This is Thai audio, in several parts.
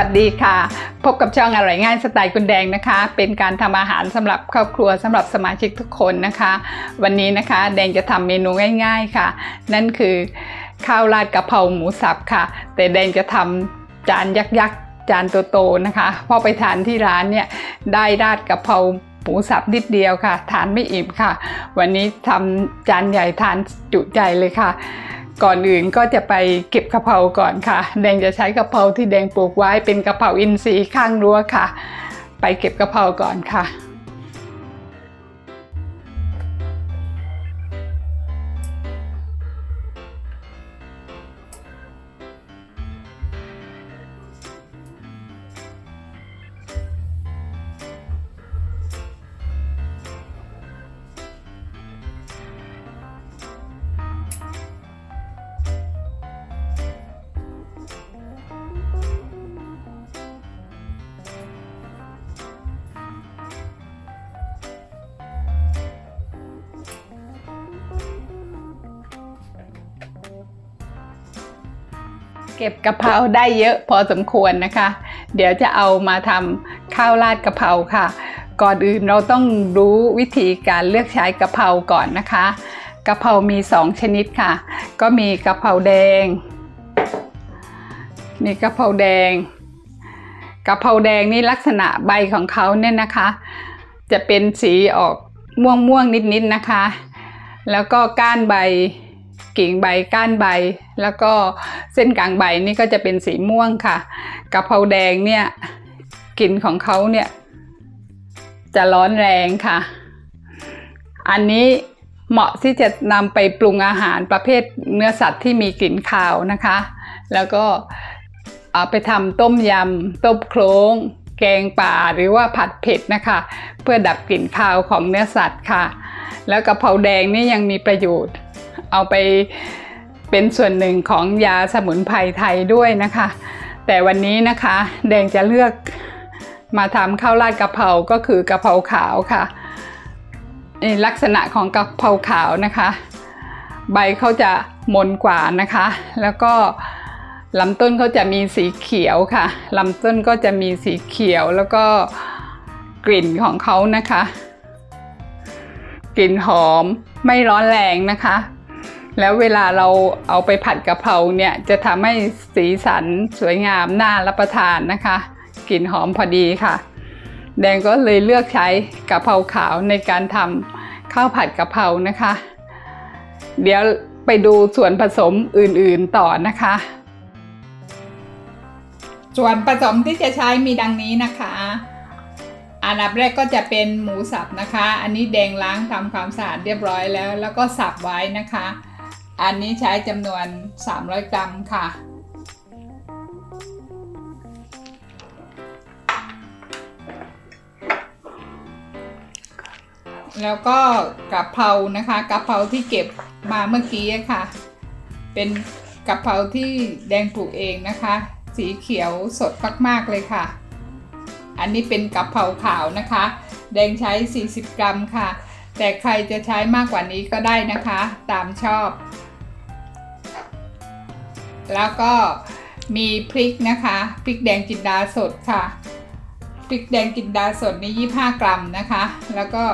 วัสดีค่ะ พบกับช่องอร่อยง่ายสไตล์คุณแดงนะคะ เป็นการทำอาหารสำหรับครอบครัวสำหรับสมาชิกทุกคนนะคะ วันนี้นะคะแดงจะทำเมนูง่าย ๆค่ะ นั่นคือข้าวราดกะเพราหมูสับค่ะ แต่แดงจะทำจานยักษ์ๆจานโตๆนะคะพอไปทานที่ร้านเนี่ยได้ราดกะเพราหมูสับนิดเดียวค่ะ ทานไม่อิ่มค่ะ วันนี้ทำจานใหญ่ทานจุใจเลยค่ะ ก่อนอื่นก็จะไปเก็บกะเพราก่อนค่ะ แดงจะใช้กะเพราที่แดงปลูกไว้เป็นกะเพราอินทรีย์ข้างรั้วค่ะ ไปเก็บกะเพราก่อนค่ะ เก็บกะเพราได้เยอะพอสมควรนะคะ เดี๋ยวจะเอามาทำข้าวราดกะเพราค่ะ ก่อนอื่นเราต้องรู้วิธีการเลือกใช้กะเพราก่อนนะคะกะเพรามีสองชนิดค่ะ ก็มีกะเพราแดง มีกะเพราแดงกะเพราแดงนี่ลักษณะใบของเขาเนี่ยนะคะ จะเป็นสีออกม่วงม่วงๆนิดๆนะคะ แล้วก็ก้านใบ กิ่งใบก้านใบ แล้วก็เส้นกลางใบนี่ก็จะเป็นสีม่วงค่ะกะเพราแดงเนี่ยกลิ่นของเขาเนี่ยจะร้อนแรงค่ะ อันนี้เหมาะที่จะนำไปปรุงอาหารประเภทเนื้อสัตว์ที่มีกลิ่นคาวนะคะ แล้วก็เอาไปทำต้มยำต้มโคลงแกงป่าหรือว่าผัดเผ็ดนะคะ เพื่อดับกลิ่นคาวของเนื้อสัตว์ค่ะ แล้วกะเพราแดงนี่ยังมีประโยชน์ เอาไปเป็นส่วนหนึ่งของยาสมุนไพรไทยด้วยนะคะ แต่วันนี้นะคะแดงจะเลือกมาทำข้าวราดกะเพราก็คือกะเพราขาวค่ะนี่ลักษณะของกะเพราขาวนะคะ ใบเขาจะมนกว่านะคะ แล้วก็ลำต้นเขาจะมีสีเขียวค่ะลำต้นก็จะมีสีเขียวแล้วก็กลิ่นของเขานะคะ กลิ่นหอมไม่ร้อนแรงนะคะ แล้วเวลาเราเอาไปผัดกะเพราเนี่ยจะทำให้สีสันสวยงามน่ารับประทานนะคะกลิ่นหอมพอดีค่ะ แดงก็เลยเลือกใช้กะเพราขาวในการทำข้าวผัดกะเพรานะคะ เดี๋ยวไปดูส่วนผสมอื่นๆต่อนะคะ ส่วนผสมที่จะใช้มีดังนี้นะคะอันดับแรกก็จะเป็นหมูสับนะคะ อันนี้แดงล้างทำความสะอาดเรียบร้อยแล้ว แล้วก็สับไว้นะคะ อันนี้ใช้จำนวน 300 กรัมค่ะ แล้วก็กะเพรานะคะกะเพราที่เก็บมาเมื่อกี้ค่ะ เป็นกะเพราที่แดงปลูกเองนะคะ สีเขียวสดมากๆเลยค่ะ อันนี้เป็นกะเพราขาวนะคะ แดงใช้ 40 กรัมค่ะแต่ใครจะใช้มากกว่านี้ก็ได้นะคะ ตามชอบ แล้วก็มีพริกนะคะพริกแดงจินดาสดค่ะพริกแดงจินดาสดนี่ 25 กรัมนะคะ แล้วก็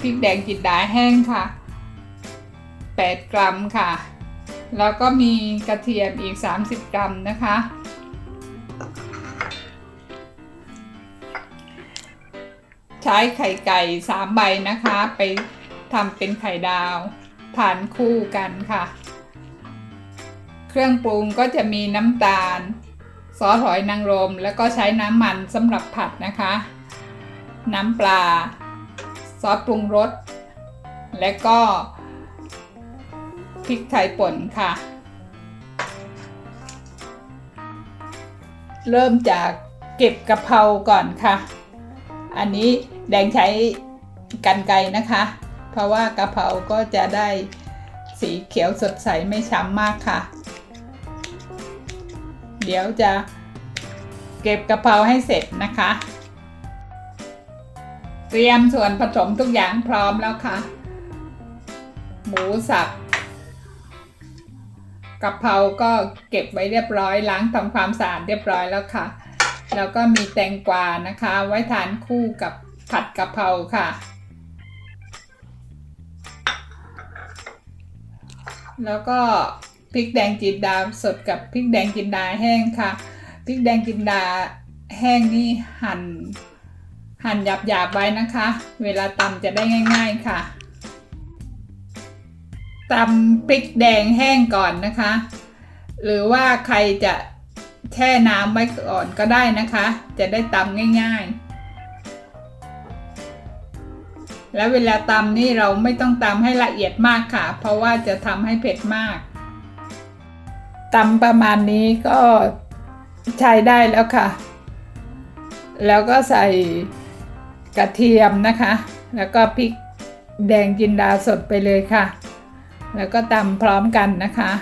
พริกแดงจินดาแห้งค่ะ 8 กรัมค่ะ แล้วก็มีกระเทียมอีก 30 กรัมนะคะ ใช้ไข่ไก่ 3 ใบนะคะ ไปทำเป็นไข่ดาวทานคู่กันค่ะ เครื่องปรุงก็จะมีน้ำตาล ซอสหอยนางรม แล้วก็ใช้น้ำมันสำหรับผัดนะคะ น้ำปลา ซอสปรุงรส และก็พริกไทยป่นค่ะ เริ่มจากเก็บกะเพราก่อนค่ะ อันนี้แดงใช้กันไกนะคะ เพราะว่ากะเพราก็จะได้สีเขียวสดใสไม่ช้ำมากค่ะ เดี๋ยวจะเก็บกะเพราให้เสร็จนะคะ เตรียมส่วนผสมทุกอย่างพร้อมแล้วค่ะ หมูสับกะเพราก็เก็บไว้เรียบร้อยล้างทำความสะอาดเรียบร้อยแล้วค่ะ แล้วก็มีแตงกวานะคะ ไว้ทานคู่กับผัดกะเพราค่ะ แล้วก็ พริกแดงจินดาสดกับพริกแดงจินดาแห้งค่ะพริกแดงจินดาแห้งนี่หั่นหั่นหยาบๆไว้นะคะ เวลาตำจะได้ง่าย ๆค่ะตำพริกแดงแห้งก่อนนะคะ หรือว่าใครจะแช่น้ำไว้ก่อนก็ได้นะคะ จะได้ตำง่าย ๆ แล้วเวลาตำนี่เราไม่ต้องตำให้ละเอียดมากค่ะ เพราะว่าจะทำให้เผ็ดมาก ตำประมาณนี้ก็ใช้ได้แล้วค่ะ แล้วก็ใส่กระเทียมนะคะ แล้วก็พริกแดงจินดาสดไปเลยค่ะ แล้วก็ตำพร้อมกันนะคะ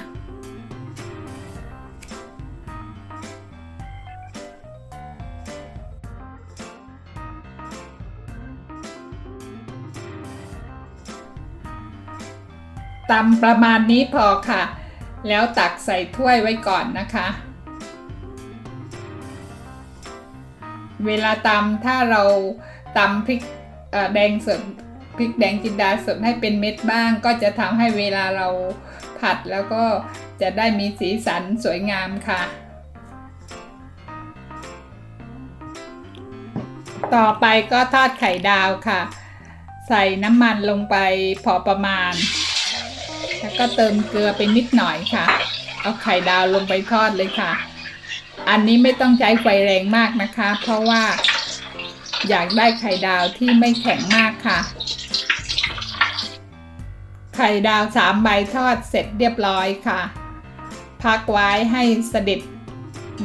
ตำประมาณนี้พอค่ะ แล้วตักใส่ถ้วยไว้ก่อนนะคะ เวลาตำถ้าเราตำพริกแดงสดพริกแดงจินดาสดให้เป็นเม็ดบ้าง ก็จะทำให้เวลาเราผัดแล้วก็จะได้มีสีสันสวยงามค่ะ ต่อไปก็ทอดไข่ดาวค่ะ ใส่น้ำมันลงไปพอประมาณ แล้วก็เติมเกลือไปนิดหน่อยค่ะ เอาไข่ดาวลงไปทอดเลยค่ะ อันนี้ไม่ต้องใช้ไฟแรงมากนะคะ เพราะว่าอยากได้ไข่ดาวที่ไม่แข็งมากค่ะ ไข่ดาวสามใบทอดเสร็จเรียบร้อยค่ะ พักไว้ให้เสด็จ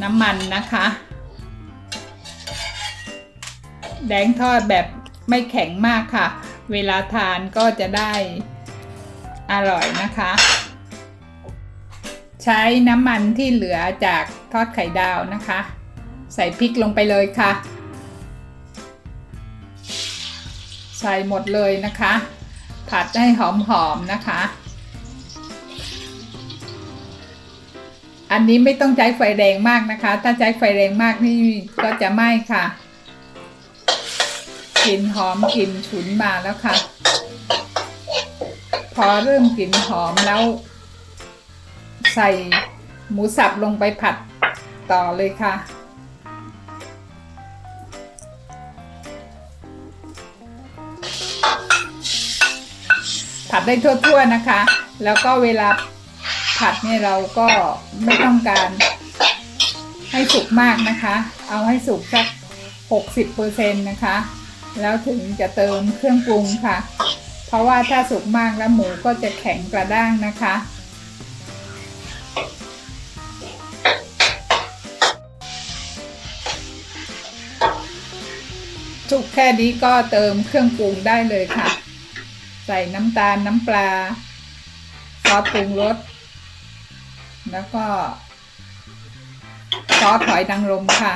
น้ำมันนะคะ แดงทอดแบบไม่แข็งมากค่ะ เวลาทานก็จะได้ อร่อยนะคะ ใช้น้ำมันที่เหลือจากทอดไข่ดาวนะคะ ใส่พริกลงไปเลยค่ะ ใส่หมดเลยนะคะ ผัดให้หอมๆนะคะ อันนี้ไม่ต้องใช้ไฟแรงมากนะคะ ถ้าใช้ไฟแรงมากนี่ก็จะไหม้ค่ะกลิ่นหอมกลิ่นฉุนมาแล้วค่ะ อเริ่มกลิ่นหอมแล้ว ใส่หมูสับลงไปผัดต่อเลยค่ะ ผัดได้ทั่วๆนะคะ แล้วก็เวลาผัดเนี่ยเราก็ไม่ต้องการ ให้สุกมากนะคะ เอาให้สุกสัก 60%นะคะ แล้วถึงจะเติมเครื่องปรุงค่ะ เพราะว่าถ้าสุกมากแล้วหมูก็จะแข็งกระด้างนะคะ สุกแค่นี้ก็เติมเครื่องปรุงได้เลยค่ะ ใส่น้ำตาลน้ำปลาซอสปรุงรสแล้วก็ซอสหอยนางรมค่ะ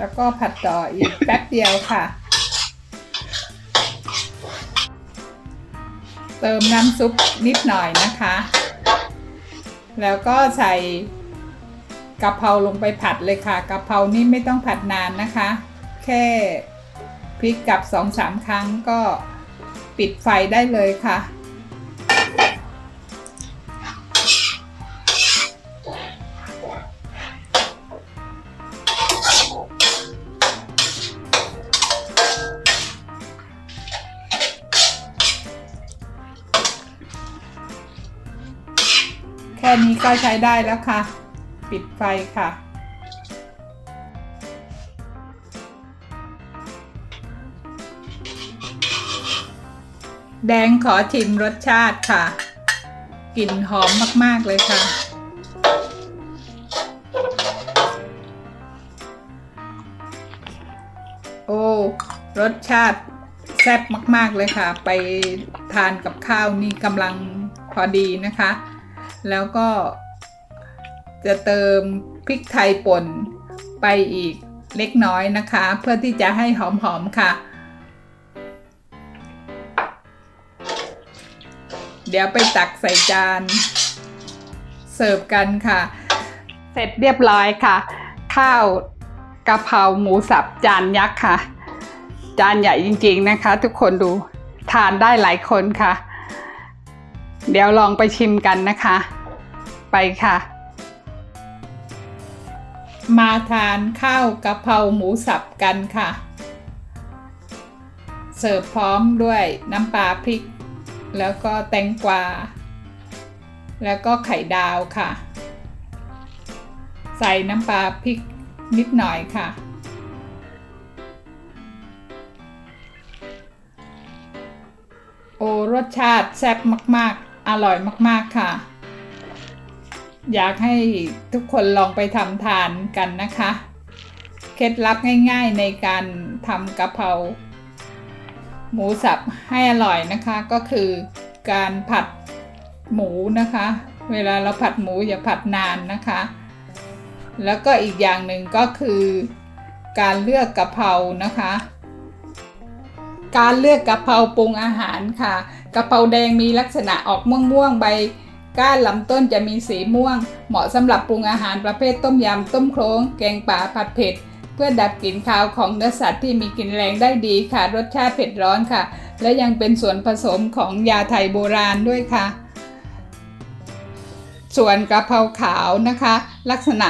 แล้วก็ผัดต่ออีกแป๊บเดียวค่ะ เติมน้ำซุปนิดหน่อยนะคะ แล้วก็ใส่กะเพราลงไปผัดเลยค่ะกะเพรานี่ไม่ต้องผัดนานนะคะ แค่พลิกกลับสองสามครั้งก็ปิดไฟได้เลยค่ะ แค่นี้ก็ใช้ได้แล้วค่ะ ปิดไฟค่ะ แดงขอชิมรสชาติค่ะ กลิ่นหอมมาก ๆ เลยค่ะโอ้รสชาติแซ่บมาก ๆ เลยค่ะ ไปทานกับข้าวนี่กำลังพอดีนะคะ แล้วก็จะเติมพริกไทยป่นไปอีกเล็กน้อยนะคะ เพื่อที่จะให้หอมๆค่ะ เดี๋ยวไปตักใส่จาน เสิร์ฟกันค่ะ เสร็จเรียบร้อยค่ะ ข้าวกะเพราหมูสับจานยักษ์ค่ะ จานใหญ่จริงๆนะคะ ทุกคนดูทานได้หลายคนค่ะ เดี๋ยวลองไปชิมกันนะคะ ไปค่ะ มาทานข้าวกะเพราหมูสับกันค่ะ เสิร์ฟพร้อมด้วยน้ำปลาพริก แล้วก็แตงกวา แล้วก็ไข่ดาวค่ะ ใส่น้ำปลาพริกนิดหน่อยค่ะโอ้รสชาติแซ่บมาก ๆ อร่อยมากๆค่ะ อยากให้ทุกคนลองไปทำทานกันนะคะ เคล็ดลับง่ายๆในการทำกะเพราหมูสับให้อร่อยนะคะก็คือการผัดหมูนะคะ เวลาเราผัดหมูอย่าผัดนานนะคะ แล้วก็อีกอย่างหนึ่งก็คือการเลือกกะเพรานะคะ การเลือกกะเพราปรุงอาหารค่ะ กระเพราแดงมีลักษณะออกม่วงๆใบก้านลำต้นจะมีสีม่วง เหมาะสำหรับปรุงอาหารประเภทต้มยำ ต้มโครงแกงป่าผัดเผ็ด เพื่อดับกลิ่นคาวของเนื้อสัตว์ที่มีกลิ่นแรงได้ดีค่ะ รสชาติเผ็ดร้อนค่ะ และยังเป็นส่วนผสมของยาไทยโบราณด้วยค่ะ ส่วนกระเพราขาวนะคะ ลักษณะ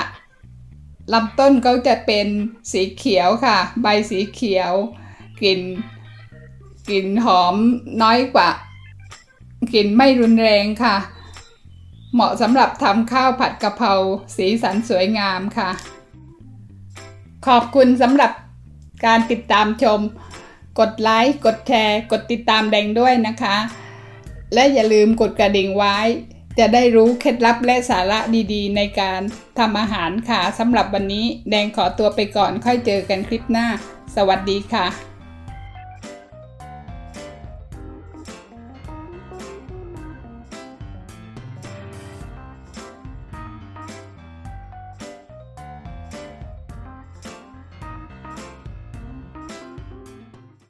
ลำต้นเขาจะเป็นสีเขียวค่ะ ใบสีเขียว กลิ่นกลิ่นหอมน้อยกว่า กลิ่นไม่รุนแรงค่ะ เหมาะสำหรับทำข้าวผัดกะเพราสีสันสวยงามค่ะ ขอบคุณสำหรับการติดตามชม กดไลค์กดแชร์ กดติดตามแดงด้วยนะคะ และอย่าลืมกดกระดิ่งไว้ จะได้รู้เคล็ดลับและสาระดีๆ ในการทำอาหารค่ะสำหรับวันนี้แดงขอตัวไปก่อนค่อยเจอกันคลิปหน้า สวัสดีค่ะ